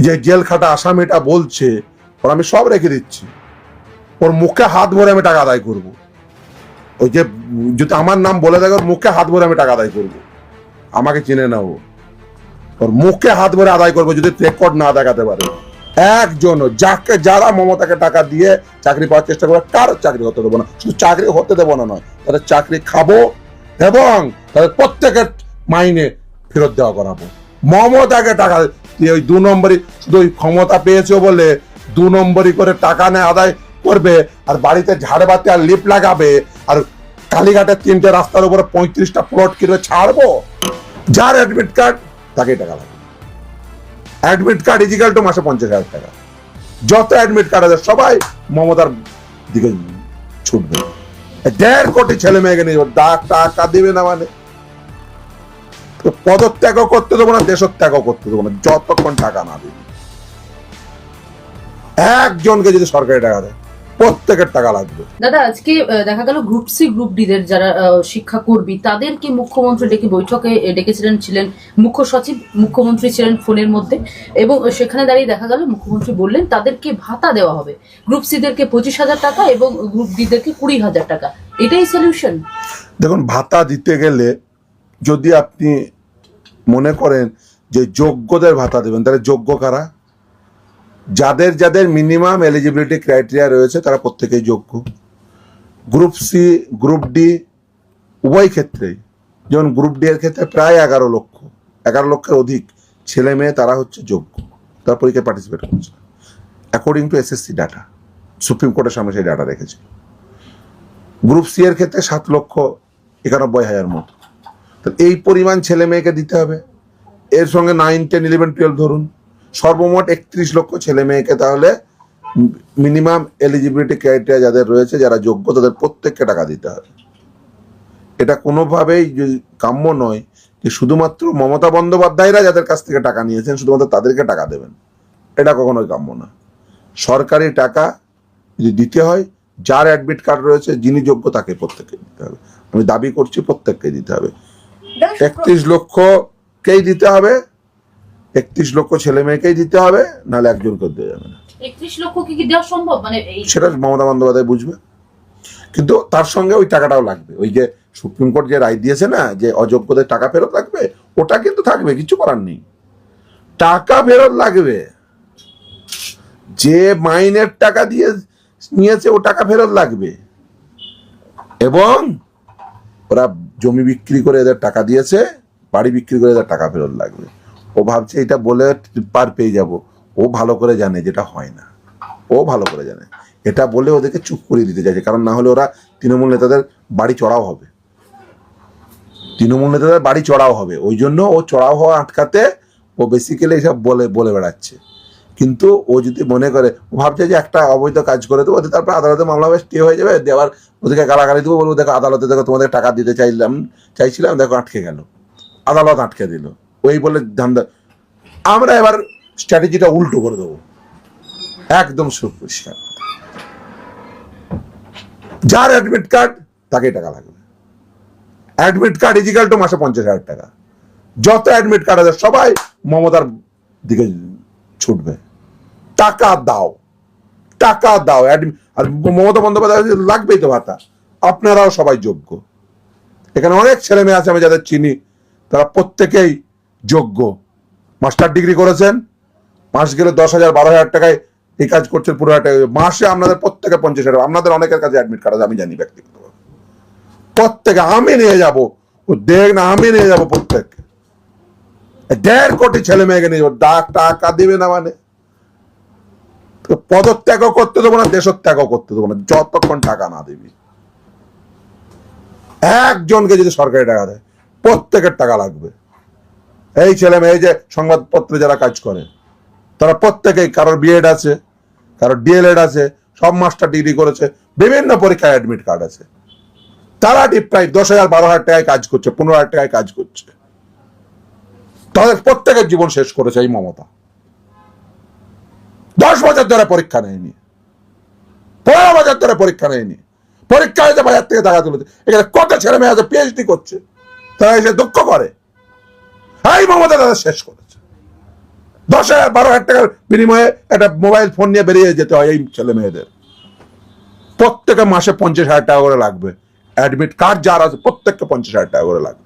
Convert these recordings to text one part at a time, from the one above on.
যে জেল খাটা আসামিটা বলছে, ওর আমি সব রেখে দিচ্ছি। ওর মুখে হাত ভরে আমি টাকা আদায় করব। ওই যে, যদি আমার নাম বলে দেয় ওর মুখে হাত ভরে আমি টাকা আদায় করব। আমাকে চিনে নাও। ওর মুখে হাত ভরে আদায় করব যদি রেকর্ড না দেখাতে পারে। একজন, যাকে, যারা মমতাকে টাকা দিয়ে চাকরি পাওয়ার চেষ্টা করবে কার চাকরি হতে দেবো না। শুধু চাকরি হতে দেবো না নয়, তাদের চাকরি খাব এবং তাদের প্রত্যেকের মাইনে ফেরত দেওয়া করাবো। মমতাকে টাকা দিয়ে ওই দু নম্বরই শুধু ওই ক্ষমতা পেয়েছ বলে দু নম্বরই করে টাকা নেয় আদায় করবে, আর বাড়িতে ঝাড়বাতি আর লিপ লাগাবে, আর কালীঘাটের তিনটে রাস্তার উপরে পঁয়ত্রিশটা প্লট কিনে ছাড়বো? যার অ্যাডমিট কার্ড তাকেই টাকা লাগবে। অ্যাডমিট কার্ড ইজিক্যাল টু মাসে পঞ্চাশ হাজার টাকা। যত অ্যাডমিট কার্ড আছে, সবাই মমতার দিকে ছুটবে। দেড় কোটি ছেলে মেয়েকে নিয়ে। ডাক টাকা দিবে না মানে। পদত্যাগও করতে দেবো না দেশত্যাগও করতে দেবো না যতক্ষণ টাকা না দিবে একজনকে যদি সরকারি টাকা দেয় প্রত্যেকের টাকা লাগবে। দাদা আজকে দেখা গেল গ্রুপ সি গ্রুপ ডি দের যারা শিক্ষাকর্মী তাদেরকে মুখ্যমন্ত্রী ডেকে বৈঠকে ডেকেছিলেন ছিলেন মুখ্য সচিব মুখ্যমন্ত্রী ছিলেন ফোনের মধ্যে এবং সেখানে দাঁড়িয়ে দেখা গেল মুখ্যমন্ত্রী বললেন তাদেরকে ভাতা দেওয়া হবে। গ্রুপ সি দেরকে পঁচিশ হাজার টাকা এবং গ্রুপ ডি দেরকে কুড়ি হাজার টাকা। এটাই সলিউশন দেখুন ভাতা দিতে গেলে যদি আপনি মনে করেন যে যোগ্যদের ভাতা দেবেন, তাহলে যোগ্য কারা? যাদের যাদের মিনিমাম এলিজিবিলিটি ক্রাইটেরিয়া রয়েছে, তারা প্রত্যেকেই যোগ্য। গ্রুপ সি গ্রুপ ডি উভয় ক্ষেত্রেই। যেমন গ্রুপ ডি এর ক্ষেত্রে প্রায় এগারো লক্ষ, এগারো লক্ষের অধিক ছেলে মেয়ে তারা হচ্ছে যোগ্য, তারা পরীক্ষায় পার্টিসিপেট করছে। According to SSC data supreme কোর্টের সামনে সেই ডাটা রেখেছে। গ্রুপ সি এর ক্ষেত্রে সাত লক্ষ একানব্বই হাজার মতো। এই পরিমাণ ছেলে মেয়েকে দিতে হবে। এর সঙ্গে নাইন টেন ইলেভেন টুয়েলভ ধরুন। সর্বমোট একত্রিশ লক্ষ ছেলে মেয়েকে তাহলে মিনিমাম এলিজিবিলিটি ক্রাইটেরিয়া যাদের রয়েছে, যারা যোগ্য, তাদের প্রত্যেককে টাকা দিতে হবে। এটা কোনোভাবেই কাম্য নয় যে শুধুমাত্র মমতা বন্দ্যোপাধ্যায়রা যাদের কাছ থেকে টাকা নিয়েছেন, শুধুমাত্র তাদেরকে টাকা দেবেন। এটা কখনোই কাম্য না সরকারি টাকা যদি দিতে হয়, যার অ্যাডমিট কার্ড রয়েছে, যিনি যোগ্য তাকে প্রত্যেককে দিতে হবে। আমি দাবি করছি প্রত্যেককে দিতে হবে। একত্রিশ লক্ষকেই দিতে হবে একত্রিশ লক্ষ ছেলে মেয়েকেই দিতে হবে নাহলে একজনকে দেওয়া যাবে না। একত্রিশ লক্ষ কি কি দেওয়া সম্ভব? মানে সেটা মমতা বন্দ্যোপাধ্যায় বুঝবে। কিন্তু তার সঙ্গে ওই টাকাটাও লাগবে। ওই যে সুপ্রিম কোর্ট যে রায় দিয়েছে না যে অযোগ্যদের টাকা ফেরত লাগবে ওটা কিন্তু থাকবে কিছু করার নেই। টাকা ফেরত লাগবে। যে মাইনের টাকা দিয়ে নিয়েছে ও টাকা ফেরত লাগবে। এবং ওরা জমি বিক্রি করে এদের টাকা দিয়েছে, বাড়ি বিক্রি করে এদের টাকা ফেরত লাগবে। ও ভাবছে এটা বলে পার পেয়ে যাব। ও ভালো করে জানে যেটা হয় না। ও ভালো করে জানে। এটা বলে ওদেরকে চুপ করিয়ে দিতে চাইছে। কারণ না হলে ওরা তৃণমূল নেতাদের বাড়ি চড়াও হবে। তৃণমূল নেতাদের বাড়ি চড়াও হবে। ওই জন্য ও চড়াও হওয়া আটকাতে ও বেসিক্যালি এসব বলে বলে বেড়াচ্ছে। কিন্তু ও যদি মনে করে ভাবছে যে একটা অবৈধ কাজ করে দেবো তারপর আদালতে মামলা হবে স্টে হয়ে যাবে। দেওয়ার ওদেরকে গালাগালি দেবো, বলব, দেখো, আদালতে দেখো, তোমাদের টাকা দিতে চাইলাম, চাইছিলাম, দেখো, আটকে গেল। আদালত আটকে দিল। ওই বলে ধান্দা। আমরা এবার স্ট্র্যাটেজিটা উল্টো করে দেবো। একদম সুপরিষ্কার। যার অ্যাডমিট কার্ড তাকেই টাকা লাগবে। অ্যাডমিট কার্ড ইজিক্যাল টু মাসে পঞ্চাশ হাজার টাকা। যত অ্যাডমিট কার্ড আছে, সবাই মমতার দিকে ছুটবে। টাকা দাও। টাকা দাও। আর মমতা বন্দ্যোপাধ্যায় লাগবেই তো ভাতা আপনারাও সবাই যোগ্য। এখানে অনেক ছেলে মেয়ে আছে আমি যাদের চিনি। তারা প্রত্যেকেই যোগ্য। মাস্টার ডিগ্রি করেছেন। মাস গেলে দশ হাজার, বারো হাজার টাকায় এই কাজ করছেন পুরো টাকা মাসে আপনাদের প্রত্যেকে পঞ্চাশ হাজার। আপনাদের অনেকের কাছে অ্যাডমিট আছে, আমি জানি ব্যক্তিগতভাবে। প্রত্যেকে আমি নিয়ে যাব। ও দেখ না, আমি নিয়ে যাব প্রত্যেক দেড় কোটি ছেলে মেয়েকে নিয়ে যাব। ডাক টাকা দিবে না মানে। তো পদত্যাগও করতে দেবো না, দেশত্যাগও করতে দেবো না। যতক্ষণ টাকা না দিবি। একজনকে যদি সরকারি টাকা দেয়, প্রত্যেকের টাকা লাগবে। এই ছেলে মেয়ে যে সংবাদপত্রে যারা কাজ করে, তারা প্রত্যেকেই, কারোর বিএড আছে, কারোর ডিএলএড আছে, সব মাস্টার ডিগ্রি করেছে, বিভিন্ন পরীক্ষায় অ্যাডমিট কার্ড আছে। তারা ডিপ প্রায় দশ হাজার, বারো হাজার টাকায় কাজ করছে, পনেরো হাজার টাকায় কাজ করছে। তাদের প্রত্যেকের জীবন শেষ করেছে এই মমতা। দশ বছর ধরে পরীক্ষা নেয়নি। পনেরো বছর ধরে পরীক্ষা নেয়নি। পরীক্ষা হয়েছে বাজার থেকে টাকা তুলেছে। এখানে কত ছেলে মেয়ে আছে পিএইচডি করছে। তারা এসে দুঃখ করে। এই মমতা তাদের শেষ করেছে। দশ হাজার, বারো হাজার টাকার বিনিময়ে একটা মোবাইল ফোন নিয়ে বেরিয়ে যেতে হয় এই ছেলে মেয়েদের। প্রত্যেকে মাসে পঞ্চাশ হাজার টাকা করে লাগবে। অ্যাডমিট কার্ড যার আছে, প্রত্যেককে পঞ্চাশ হাজার টাকা করে লাগবে।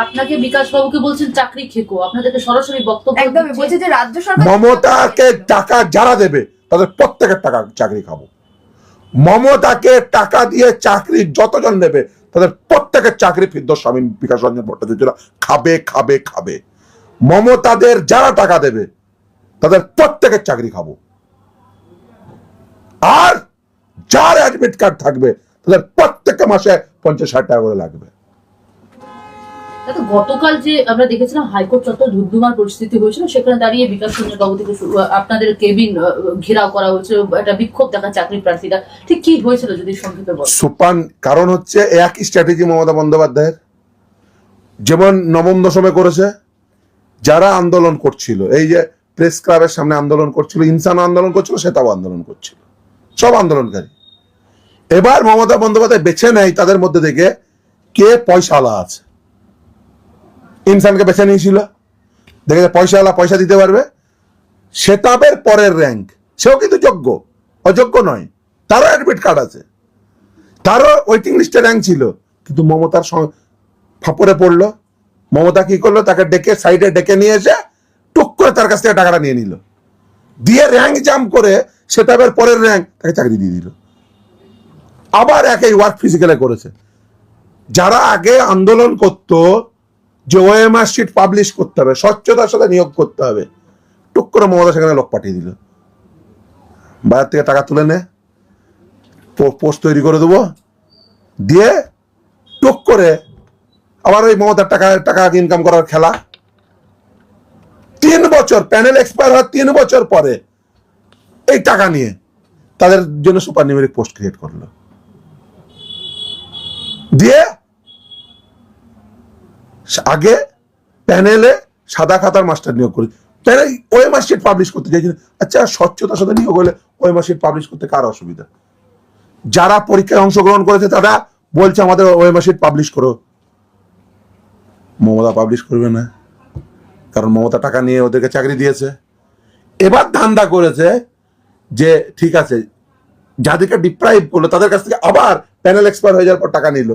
আপনাকে বিকাশ বাবুকে বলছেন চাকরি খেকো। আপনাদেরকে সরাসরি বক্তব্য একদমই বলছে যে রাজ্য সরকার মমতাকে টাকা যারা দেবে তাদের প্রত্যেকের টাকা চাকরি খাব। মমতাকে টাকা দিয়ে চাকরি যতজন নেবে তাদের প্রত্যেকের চাকরি ফিরদোস স্বামী বিকাশ রঞ্জন ভট্টাচার্যরা খাবে খাবে খাবে। মমতাদের যারা টাকা দেবে তাদের প্রত্যেকের চাকরি খাব। আর যার অ্যাডমিট কার্ড থাকবে তাদের প্রত্যেকটা মাসে পঞ্চাশ ষাট টাকা করে লাগবে। দাদা, গতকাল যে আমরা দেখেছিলাম হাইকোর্ট চত্বর ধুমধুমার পরিস্থিতি হয়েছিল সেখানে দাঁড়িয়ে বিকাশ রঞ্জন বাবু থেকে আপনাদের কেবিন ঘেরাও করা হয়েছিল একটা বিক্ষোভ দেখা চাকরি প্রার্থীরা। ঠিক কি হয়েছিল যদি সংক্ষেপে কারণ হচ্ছে একই স্ট্র্যাটেজি মমতা বন্দ্যোপাধ্যায়ের। যেমন নবম দশমে করেছে যারা আন্দোলন করছিল এই যে প্রেস ক্লাবের সামনে আন্দোলন করছিল ইনসান আন্দোলন করছিল সেটাও আন্দোলন করছিল। সব আন্দোলনকারী। এবার মমতা বন্দ্যোপাধ্যায় বেছে নেয় তাদের মধ্যে থেকে কে পয়সাওয়ালা আছে। ইনসানকে বেছে নিয়েছিল। দেখে যে পয়সাওয়ালা পয়সা দিতে পারবে। সেতাবের পরের র্যাঙ্ক সেও কিন্তু যোগ্য। অযোগ্য নয়। তারও অ্যাডমিট কার্ড আছে। তারও ওয়েটিং লিস্টে র্যাঙ্ক ছিল। কিন্তু মমতার ফাপড়ে পড়ল। মমতা কি করল? তাকে ডেকে সাইডে ডেকে নিয়ে এসে টুক করে তার কাছ থেকে টাকাটা নিয়ে নিল। দিয়ে র্যাঙ্ক জাম্প করে সেটাবের পরের র্যাঙ্ক তাকে চাকরি দিয়ে দিল। আবার একই ওয়ার্ক ফিজিক্যালে করেছে। যারা আগে আন্দোলন করতো যে ওএমআর শিট পাবলিশ করতে হবে, স্বচ্ছতার সাথে নিয়োগ করতে হবে। টুক করে মমতা সেখানে লোক পাঠিয়ে দিল। বাজার থেকে টাকা তুলে নে পোস্ট তৈরি করে দেবো। দিয়ে টুক করে আবার ওই মমতার টাকা টাকা ইনকাম করার খেলা। তিন বছর প্যানেল এক্সপায়ার হওয়ার তিন বছর পরে এই টাকা নিয়ে তাদের জন্য সুপার নিউমেরিক পোস্ট ক্রিয়েট করল। দিয়ে আগে প্যানেলে সাদা খাতার মাস্টার নিয়োগ করি। প্যানেল ওই মার্কশিট পাবলিশ করতে চাইছেন আচ্ছা স্বচ্ছতার সাথে নিয়োগ হলে ওই মার্কশিট পাবলিশ করতে কার অসুবিধা? যারা পরীক্ষায় অংশগ্রহণ করেছে, তারা বলছে আমাদের ওই মার্কশিট পাবলিশ করো। মমতা পাবলিশ করবে না। কারণ মমতা টাকা নিয়ে ওদেরকে চাকরি দিয়েছে। এবার ধান্দা করেছে যে, ঠিক আছে, যাদেরকে ডিপ্রাইভ করল, তাদের কাছ থেকে আবার প্যানেল এক্সপায়ার হয়ে যাওয়ার পর টাকা নিল।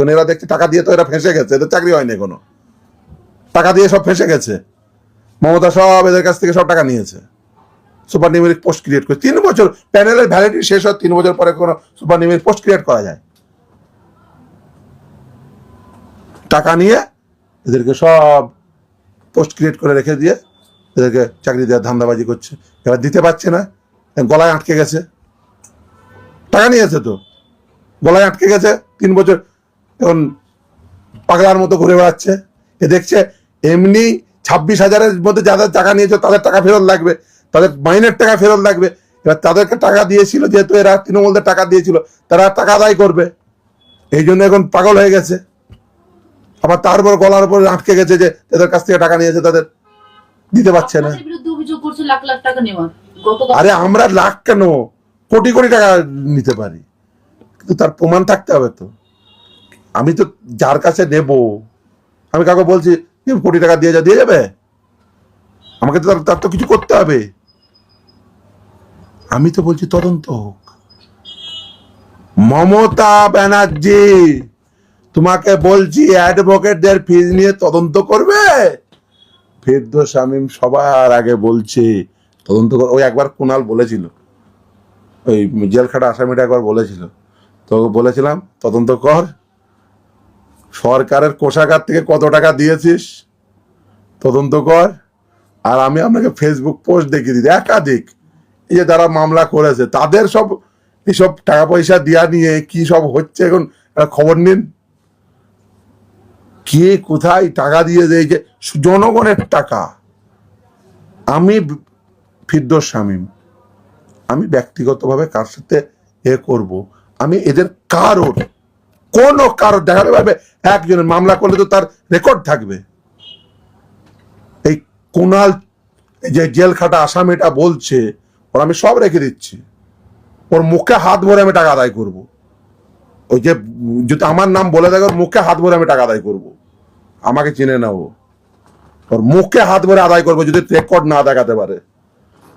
কারণ এরা দেখছে টাকা দিয়ে তো এরা ফেঁসে গেছে, এদের চাকরি হয়নি কোনো টাকা দিয়ে সব ফেঁসে গেছে। মমতা সব এদের কাছ থেকে সব টাকা নিয়েছে। সুপার নিউমেরিক পোস্ট ক্রিয়েট করে তিন বছর প্যানেলের ভ্যালিডিটি শেষ হয় তিন বছর পরে কোনো সুপার নিউমেরিক পোস্ট ক্রিয়েট করা যায়। টাকা নিয়ে এদেরকে সব পোস্ট ক্রিয়েট করে রেখে দিয়ে এদেরকে চাকরি দেওয়ার ধান্দাবাজি করছে। এবার দিতে পারছে না গলায় আটকে গেছে। টাকা নিয়েছে তো। গলায় আটকে গেছে, তিন বছর এখন পাগলার মতো ঘুরে বেড়াচ্ছে। এ দেখছে এমনি ছাব্বিশ হাজারের মধ্যে যাদের টাকা নিয়েছে তাদের টাকা ফেরত লাগবে তাদের মাইনের টাকা ফেরত লাগবে। এবার তাদেরকে টাকা দিয়েছিল যেহেতু এরা তৃণমূলদের টাকা দিয়েছিল তারা টাকা আদায় করবে। এই জন্য এখন পাগল হয়ে গেছে। আবার তারপর গলার উপর আটকে গেছে যে এদের কাছ থেকে টাকা নিয়েছে তাদের দিতে পারছে না। আরে আমরা লাখ কেন? কোটি কোটি টাকা নিতে পারি। কিন্তু তার প্রমাণ থাকতে হবে তো। আমি তো যার কাছে নেব, আমি কাউকে বলছি, "তুমি কোটি টাকা দিয়ে যা, দিয়ে যাবে? আমাকে তো তার- তো কিছু করতে হবে। আমি তো বলছি, তদন্ত হোক। মমতা ব্যানার্জি, তোমাকে বলছি, অ্যাডভোকেটদের ফিজ নিয়ে তদন্ত করবে? ফেরদোস শামীম সবার আগে বলছে, তদন্ত কর, ওই একবার কুনাল বলেছিল। ওই জেলখাটা আসামিটা একবার বলেছিল। তো বলেছিলাম, তদন্ত কর। সরকারের কোষাগার থেকে কত টাকা দিয়েছিস? তদন্ত কর। আর আমি আপনাকে ফেসবুক পোস্ট দেখিয়ে দিই। একাধিক। এই যে যারা মামলা করেছে, তাদের সব এইসব টাকা পয়সা দেওয়া নিয়ে কি সব হচ্ছে এখন? খবর নিন। কে কোথায় টাকা দিয়ে দেয় যে জনগণের টাকা। আমি ফিরদোস শামীম। আমি ব্যক্তিগতভাবে কার সাথে এ করব? আমি এদের কারোর কোনো কারোর দেখাতে পারবে একজনের মামলা করলে তো তার রেকর্ড থাকবে। এই কুনাল যে জেল খাটা আসামিটা বলছে, ওর আমি সব রেখে দিচ্ছি। ওর মুখে হাত ভরে আমি টাকা আদায় করব। ওই যে, যদি আমার নাম বলে দেয় ওর মুখে হাত ভরে আমি টাকা আদায় করব। আমাকে চিনে না ওর মুখে হাত ভরে আদায় করব যদি রেকর্ড না দেখাতে পারে।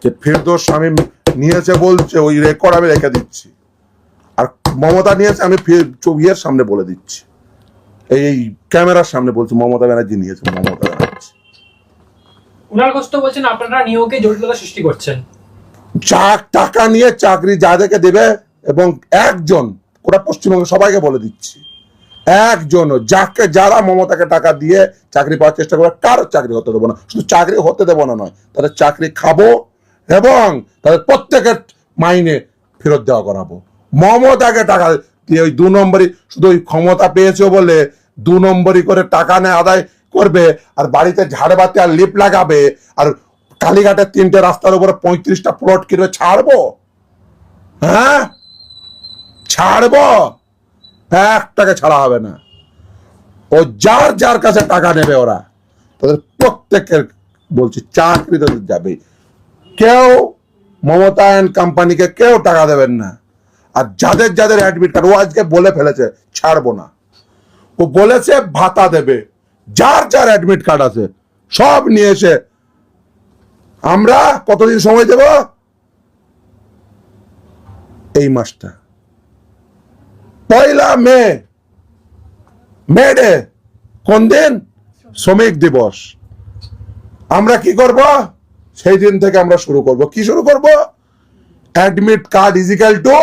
যে ফেরদোস স্বামী নিয়েছে বলছে, ওই রেকর্ড আমি রেখে দিচ্ছি। মমতা নিয়েছে আমি চোখের সামনে বলে দিচ্ছি। এই ক্যামেরার সামনে বলছি মমতা ব্যানার্জি নিয়েছে মমতা ব্যানার্জি। কুণাল ঘোষ বলছেন আপনারা নিয়োগে জটিলতা সৃষ্টি করছেন। চাক টাকা নিয়ে চাকরি যাদেরকে দেবে এবং একজন ওরা পশ্চিমবঙ্গে সবাইকে বলে দিচ্ছি একজন যাকে যারা মমতাকে টাকা দিয়ে চাকরি পাওয়ার চেষ্টা করবে কারও চাকরি হতে দেবো না। শুধু চাকরি হতে দেবো না নয় তাদের চাকরি খাব এবং তাদের প্রত্যেকের মাইনে ফেরত দেওয়া করাবো। মমতাকে টাকা ওই দু নম্বরই শুধু ওই ক্ষমতা পেয়েছে বলে দু নম্বরই করে টাকা নেয়, আদায় করবে, আর বাড়িতে ঝাড়বাতি আর লিপ লাগাবে, আর কালীঘাটের তিনটে রাস্তার উপরে পঁয়ত্রিশটা প্লট কিনবে, ছাড়বো? হ্যাঁ? ছাড়বো? একটাকে ছাড়া হবে না। ও যার যার কাছে টাকা নেবে ওরা, তাদের প্রত্যেকের বলছি, চাকরি তাদের যাবে কেউ মমতা অ্যান্ড কোম্পানিকে কেউ টাকা দেবেন না। আর যাদের যাদের অ্যাডমিট কার্ড ও আজকে বলে ফেলেছে, ছাড়বো না। ও বলেছে, ভাতা দেবে। যার যার অ্যাডমিট কার্ড আছে, সব নিয়ে এসে আমরা কতদিন সময় দেব? এই মাসটা। পয়লা মে। May day. কোন দিন? শ্রমিক দিবস। আমরা কি করব? সেই দিন থেকে আমরা শুরু করব। কি শুরু করব? অ্যাডমিট কার্ড ইজিক্যাল টু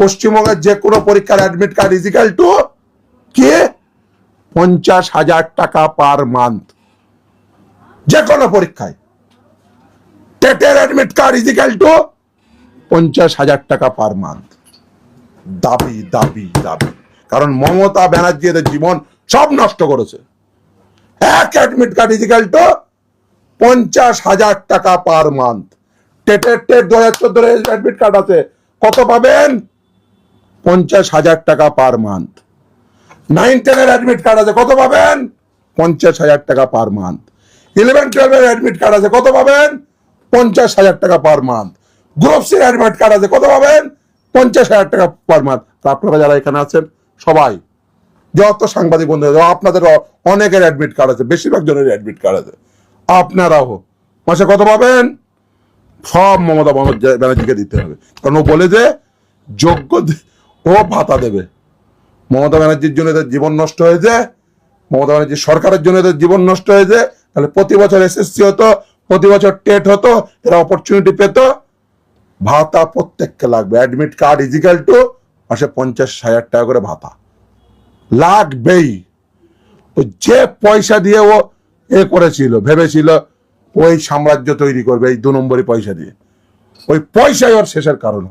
পশ্চিমবঙ্গের যে কোনো পরীক্ষার admit card is equal to কে পঞ্চাশ হাজার টাকা পার মান্থ যে কোনো পরীক্ষায়। টেটের admit card is equal to পঞ্চাশ হাজার টাকা পার মান্থ দাবি দাবি দাবি। কারণ মমতা ব্যানার্জি এদের জীবন সব নষ্ট করেছে। এক অ্যাডমিট কার্ড ইজিক্যাল টু পঞ্চাশ হাজার টাকা পার মান্থ টেটের টেট দু হাজার চোদ্দ অ্যাডমিট কার্ড আছে। কত পাবেন? পঞ্চাশ হাজার টাকা পার মান্থ নাইন টেনের অ্যাডমিট কার্ড আছে, কত পাবেন? পঞ্চাশ হাজার টাকা পার মান্থ ইলেভেন টুয়েলভের অ্যাডমিট কার্ড আছে, কত পাবেন? পঞ্চাশ হাজার টাকা পার মান্থ গ্রুপ সির অ্যাডমিট কার্ড আছে, কত পাবেন? পঞ্চাশ হাজার টাকা পার মান্থ আপনারা যারা এখানে আছেন, সবাই, যত সাংবাদিক বন্ধু আপনাদের অনেকের অ্যাডমিট কার্ড আছে, বেশিরভাগ জনের অ্যাডমিট কার্ড আছে। আপনারাও, মাসে কত পাবেন? সব মমতা ব্যানার্জিকে দিতে হবে। কারণ ও বলে যে, যোগ্য ও ভাতা দেবে। মমতা ব্যানার্জির জন্য এদের জীবন নষ্ট হয়েছে, মমতা ব্যানার্জির সরকারের জন্য এদের জীবন নষ্ট হয়েছে, তাহলে প্রতি বছর এসএসসি হতো, প্রতি বছর টেট হতো, এরা অপরচুনিটি পেত। ভাতা প্রত্যেককে লাগবে অ্যাডমিট কার্ড ইজিক্যাল টু মাসে পঞ্চাশ হাজার টাকা করে ভাতা। লাগবেই। তো যে পয়সা দিয়ে ও এ করেছিল, ভেবেছিল, ওই সাম্রাজ্য তৈরি করবে এই দু নম্বরই পয়সা দিয়ে। ওই পয়সাই ওর শেষের কারণ।